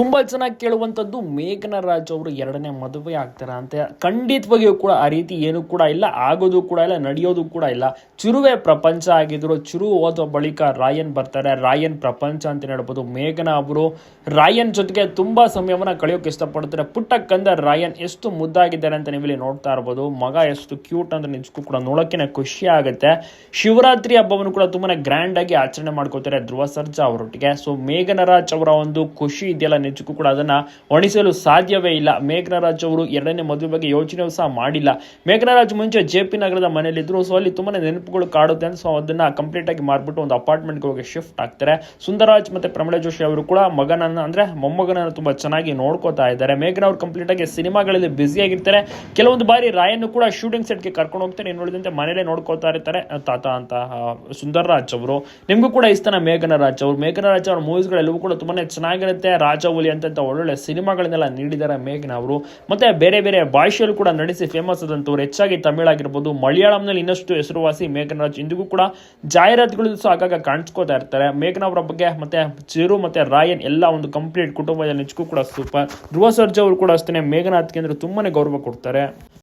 ತುಂಬಾ ಚೆನ್ನಾಗಿ ಕೇಳುವಂಥದ್ದು ಮೇಘನ ರಾಜ್ ಅವರು ಎರಡನೇ ಮದುವೆ ಆಗ್ತಾರ ಅಂತ. ಖಂಡಿತವಾಗಿಯೂ ಕೂಡ ಆ ರೀತಿ ಏನು ಕೂಡ ಇಲ್ಲ, ಆಗೋದು ಕೂಡ ಇಲ್ಲ, ನಡೆಯೋದು ಕೂಡ ಇಲ್ಲ. ಚಿರುವೆ ಪ್ರಪಂಚ ಆಗಿದ್ರು ಚಿರು ಹೋದ ಬಳಿಕ ರಾಯನ್ ಬರ್ತಾರೆ. ರಾಯನ್ ಪ್ರಪಂಚ ಅಂತ ಹೇಳ್ಬೋದು. ಮೇಘನ ಅವರು ರಾಯನ್ ಜೊತೆಗೆ ತುಂಬಾ ಸಮಯವನ್ನು ಕಳೆಯೋಕೆ ಇಷ್ಟಪಡ್ತಾರೆ. ಪುಟ್ಟ ಕಂದ ರಾಯನ್ ಎಷ್ಟು ಮುದ್ದಾಗಿದ್ದಾರೆ ಅಂತ ನೀವು ಇಲ್ಲಿ ನೋಡ್ತಾ ಇರ್ಬೋದು. ಮಗ ಎಷ್ಟು ಕ್ಯೂಟ್ ಅಂತ ನಿಜಕ್ಕೂ ಕೂಡ ನೋಡೋಕೆ ಖುಷಿ ಆಗುತ್ತೆ. ಶಿವರಾತ್ರಿ ಹಬ್ಬವನ್ನು ಕೂಡ ತುಂಬಾ ಗ್ರ್ಯಾಂಡ್ ಆಗಿ ಆಚರಣೆ ಮಾಡ್ಕೋತಾರೆ ಧ್ರುವ ಸರ್ಜಾ ಅವರೊಟ್ಟಿಗೆ. ಸೊ ಮೇಘನರಾಜ್ ಅವರ ಒಂದು ಖುಷಿ ಇದೆಯಲ್ಲ ನಿಜಕ್ಕೂ ಕೂಡ ಅದನ್ನ ಒಣಿಸಲು ಸಾಧ್ಯವೇ ಇಲ್ಲ. ಮೇಘನರಾಜ್ ಅವರು ಎರಡನೇ ಮದುವೆ ಬಗ್ಗೆ ಯೋಚನೆ ಸಹ ಮಾಡಿಲ್ಲ. ಮೇಘನರಾಜ್ ಮುಂಚೆ ಜೆ ಪಿ ನಗರದ ಮನೆಯಲ್ಲಿದ್ದರು ಸೊ ಅಲ್ಲಿ ತುಂಬಾನೇ ನೆನಪುಗಳು ಕಾಡುತ್ತೆ ಅಂತ ಸೊ ಅದನ್ನ ಕಂಪ್ಲೀಟ್ ಆಗಿ ಮಾರ್ಬಿಟ್ಟು ಒಂದು ಅಪಾರ್ಟ್ಮೆಂಟ್ಗೆ ಹೋಗಿ ಶಿಫ್ಟ್ ಆಗ್ತಾರೆ ಸುಂದರಾಜ್ ಮತ್ತೆ ಪ್ರಮಳ ಜೋಶಿ ಅವರು ಕೂಡ ಮಗನನ್ನ, ಅಂದ್ರೆ ಮೊಮ್ಮಗನನ್ನು ತುಂಬಾ ಚೆನ್ನಾಗಿ ನೋಡ್ಕೋತಾ ಇದ್ದಾರೆ. ಮೇಘನ ಅವರು ಕಂಪ್ಲೀಟ್ ಆಗಿ ಸಿನಿಮಾಗಳಲ್ಲಿ ಬ್ಯುಸಿ ಆಗಿರ್ತಾರೆ. ಕೆಲವೊಂದು ಬಾರಿ ರಾಯನ್ನು ಕೂಡ ಶೂಟಿಂಗ್ ಸೆಟ್ಗೆ ಕರ್ಕೊಂಡು ಹೋಗ್ತಾರೆ. ನೋಡಿದಂತೆ ಮನೇಲೆ ನೋಡ್ಕೋತಾ ಇರ್ತಾರೆ. ತಾತ ಅಂತ ಸುಂದರ್ ರಾಜ್ ಅವರು. ನಿಮಗೂ ಕೂಡ ಇಸ್ತಾನ ಮೇಘನ ರಾಜ್ ಅವರು. ಮೇಘನ ರಾಜ್ ಅವರ ಮೂವೀಸ್ಗಳೆಲ್ಲವೂ ಕೂಡ ತುಂಬಾನೇ ಚೆನ್ನಾಗಿರುತ್ತೆ. ರಾಜವಲಿ ಅಂತ ಒಳ್ಳೊಳ್ಳೆ ಸಿನಿಮಾಗಳನ್ನೆಲ್ಲ ನೀಡಿದ್ದಾರೆ ಮೇಘನ ಅವರು. ಮತ್ತೆ ಬೇರೆ ಬೇರೆ ಭಾಷೆಯಲ್ಲೂ ಕೂಡ ನಡೆಸಿ ಫೇಮಸ್ ಆದಂಥವ್ರು, ಹೆಚ್ಚಾಗಿ ತಮಿಳ್ ಆಗಿರ್ಬೋದು, ಮಲಯಾಳಂನಲ್ಲಿ ಇನ್ನಷ್ಟು ಹೆಸರುವಾಸಿ ಮೇಘನಾಜ್ ಇಂದಿಗೂ ಕೂಡ ಜಾಹೀರಾತುಗಳು ಸಹ ಆಗಾಗ ಕಾಣಿಸ್ಕೋತಾ ಇರ್ತಾರೆ. ಮೇಘನ ಅವರ ಬಗ್ಗೆ ಮತ್ತೆ ಚಿರು ಮತ್ತೆ ರಾಯನ್ ಎಲ್ಲ ಒಂದು ಕಂಪ್ಲೀಟ್ ಕುಟುಂಬದ ನಿಜಕ್ಕೂ ಕೂಡ ಸೂಪರ್ ಧ್ರುವ ಸರ್ಜಾ ಅವರು ಕೂಡ ಅಷ್ಟೇ ಮೇಘನಾಥ್ಗೆ ಅಂದ್ರೆ ತುಂಬಾನೇ ಗೌರವ ಕೊಡ್ತಾರೆ.